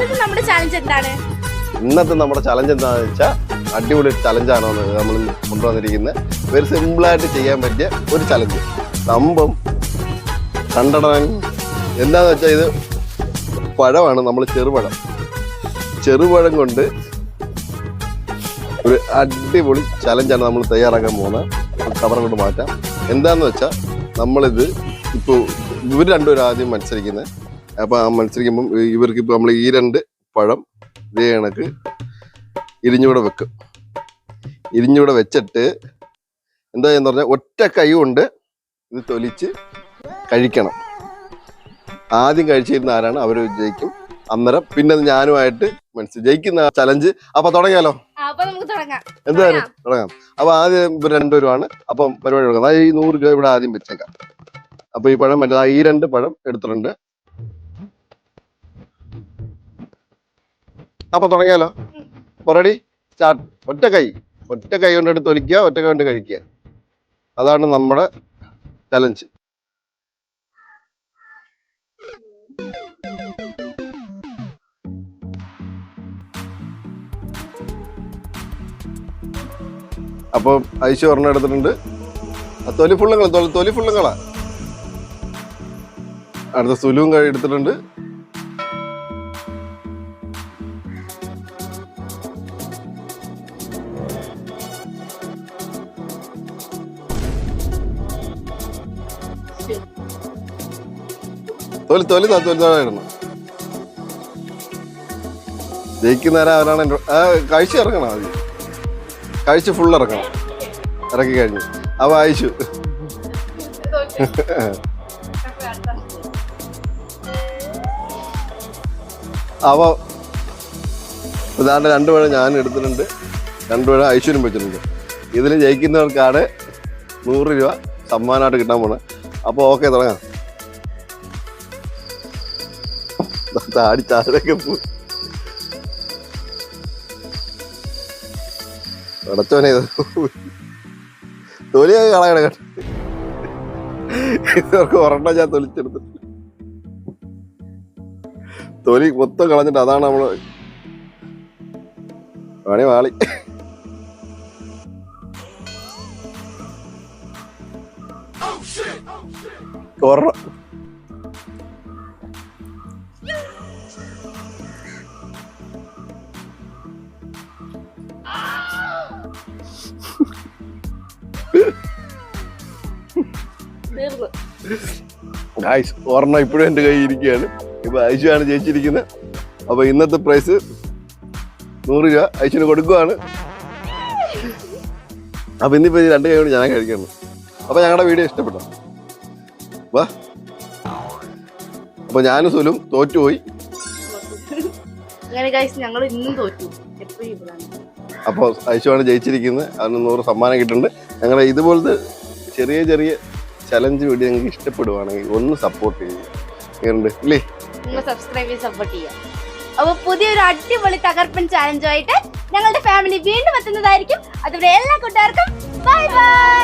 ഇന്നത്തെ നമ്മുടെ ചാലഞ്ച് എന്താണ്? ഇന്നത്തെ നമ്മുടെ ചലഞ്ച് എന്താണെന്ന് വെച്ചാൽ അടിപൊളി ചലഞ്ചാണോ നമ്മൾ കൊണ്ടുവന്നിരിക്കുന്നത് ഒരു സിമ്പിളായിട്ട് ചെയ്യാൻ പറ്റിയ ഒരു ചലഞ്ച് സംഭവം കണ്ടടൻ എന്താന്ന് വെച്ചാൽ ഇത് പഴമാണ് നമ്മൾ ചെറുപഴം. ചെറുപഴം കൊണ്ട് ഒരു അടിപൊളി ചലഞ്ചാണ് നമ്മൾ തയ്യാറാക്കാൻ പോകുന്നത് കവർ കൊണ്ട് മാറ്റാം. എന്താന്ന് വെച്ചാൽ നമ്മളിത് ഇപ്പോൾ ഇവർ രണ്ടുപേരും ആദ്യം മത്സരിക്കുന്നത് അപ്പോൾ മത്സരിക്കുമ്പം ഇവർക്ക് ഇപ്പോൾ നമ്മൾ ഈ രണ്ട് പഴം ഇതേ കണക്ക് ഇരിഞ്ഞൂടെ വെക്കും. ഇരിഞ്ഞൂടെ വെച്ചിട്ട് എന്താ എന്ന് പറഞ്ഞാൽ ഒറ്റ കൈ കൊണ്ട് ഇത് തൊലിച്ച് കഴിക്കണം. ആദ്യം കഴിച്ചിരുന്ന ആരാണ്? അവർ ജയിക്കും. അന്നേരം പിന്നെ ഞാനുമായിട്ട് മനസ്സിൽ ജയിക്കുന്ന ചലഞ്ച് അപ്പൊ തുടങ്ങിയാലോ? എന്തായാലും തുടങ്ങാം. അപ്പൊ ആദ്യം രണ്ടുപേരുമാണ്. അപ്പം പരിപാടി തുടങ്ങാം. അതായത് ഈ നൂറ് രൂപ ഇവിടെ ആദ്യം വെച്ചേക്കാം. അപ്പൊ ഈ പഴം മറ്റേ ഈ രണ്ട് പഴം എടുത്തിട്ടുണ്ട്. അപ്പൊ തുടങ്ങിയാലോ? റെഡി സ്റ്റാർട്ട് ഒറ്റ കൈ. ഒറ്റ കൈ കൊണ്ട് എടുത്ത് തൊലിക്കുക ഒറ്റ കൈ കൊണ്ട് കഴിക്കുക. അതാണ് നമ്മുടെ ചലഞ്ച് അപ്പോൾ ഐശു ഒരെണ്ണം എടുത്തിട്ടുണ്ട്. തൊലി ഫുള്ളുങ്ങൾ തൊലി ഫുള്ളുങ്ങളാ അടുത്ത സുലുവും എടുത്തിട്ടുണ്ട്. തൊലി തൊലി താഴെ ഇടണം ജയിക്കുന്നവരെ അവരാണ് എന്റെ കഴിച്ച് ഇറങ്ങണം ആദ്യം. കഴിച്ച് ഫുൾ ഇറക്കണം ഇറക്കി കഴിഞ്ഞു. അവ അയച്ചു. അവ രണ്ടു പേഴ ഞാൻ എടുത്തിട്ടുണ്ട്. രണ്ടു പേഴ ഐശ്വര്യം വെച്ചിട്ടുണ്ട്. ഇതിൽ ജയിക്കുന്നവർക്കാണ് നൂറ് രൂപ സമ്മാനമായിട്ട് കിട്ടാൻ പോണത് അപ്പോൾ ഓക്കെ തുടങ്ങാം. താടി ചാടൊക്കെ പോ അടച്ചോനെ തൊലിയൊക്കെ കളയണ കേട്ടോ ഇവർക്ക് ഒരെണ്ണം ഞാൻ തൊലിച്ചെടുത്തു. തൊലി മൊത്തം കളഞ്ഞിട്ട് അതാണ് നമ്മൾ പണി വാളി ഒരെണ്ണം. ഗായ്സ് ഒരെണ്ണം ഇപ്പോഴും എന്റെ കയ്യിൽ ഇരിക്കുകയാണ്. ഇപ്പോൾ ഐശുവാണ് ജയിച്ചിരിക്കുന്നത്. അപ്പോൾ ഇന്നത്തെ പ്രൈസ് നൂറ് രൂപ ഐശുവിന് കൊടുക്കുവാണ്. അപ്പോൾ ഇന്നിപ്പോൾ രണ്ട് കൈ കൊണ്ട് ഞാൻ കഴിക്കുന്നു. അപ്പോൾ ഞങ്ങളുടെ വീഡിയോ ഇഷ്ടപ്പെട്ടോ. വാ. അപ്പോൾ ഞാനും സുലും തോറ്റുപോയി. ഞങ്ങൾ ഇന്നും തോറ്റു. അപ്പോൾ ഐശുവാണ് ജയിച്ചിരിക്കുന്നത്. അതിന് നൂറ് സമ്മാനം കിട്ടുന്നുണ്ട്. ഞങ്ങളെ ഇതുപോലത്തെ ചെറിയ ചെറിയ ചലഞ്ച് വീഡിയോ നിങ്ങൾക്ക് ഇഷ്ടപ്പെടുവാണെങ്കിൽ ഒന്ന് സപ്പോർട്ട് ചെയ്യുക. ഇല്ലേ? നിങ്ങൾ സബ്സ്ക്രൈബ് ചെയ്ത് സപ്പോർട്ട് ചെയ്യാം അപ്പൊ പുതിയൊരു അടിപൊളി തകർപ്പൻ ചാലഞ്ചുമായിട്ട് ഞങ്ങളുടെ ഫാമിലി വീണ്ടും എത്തുന്നതായിരിക്കും. അതുവരെ എല്ലാ കൂട്ടുകാർക്കും ബൈ ബൈ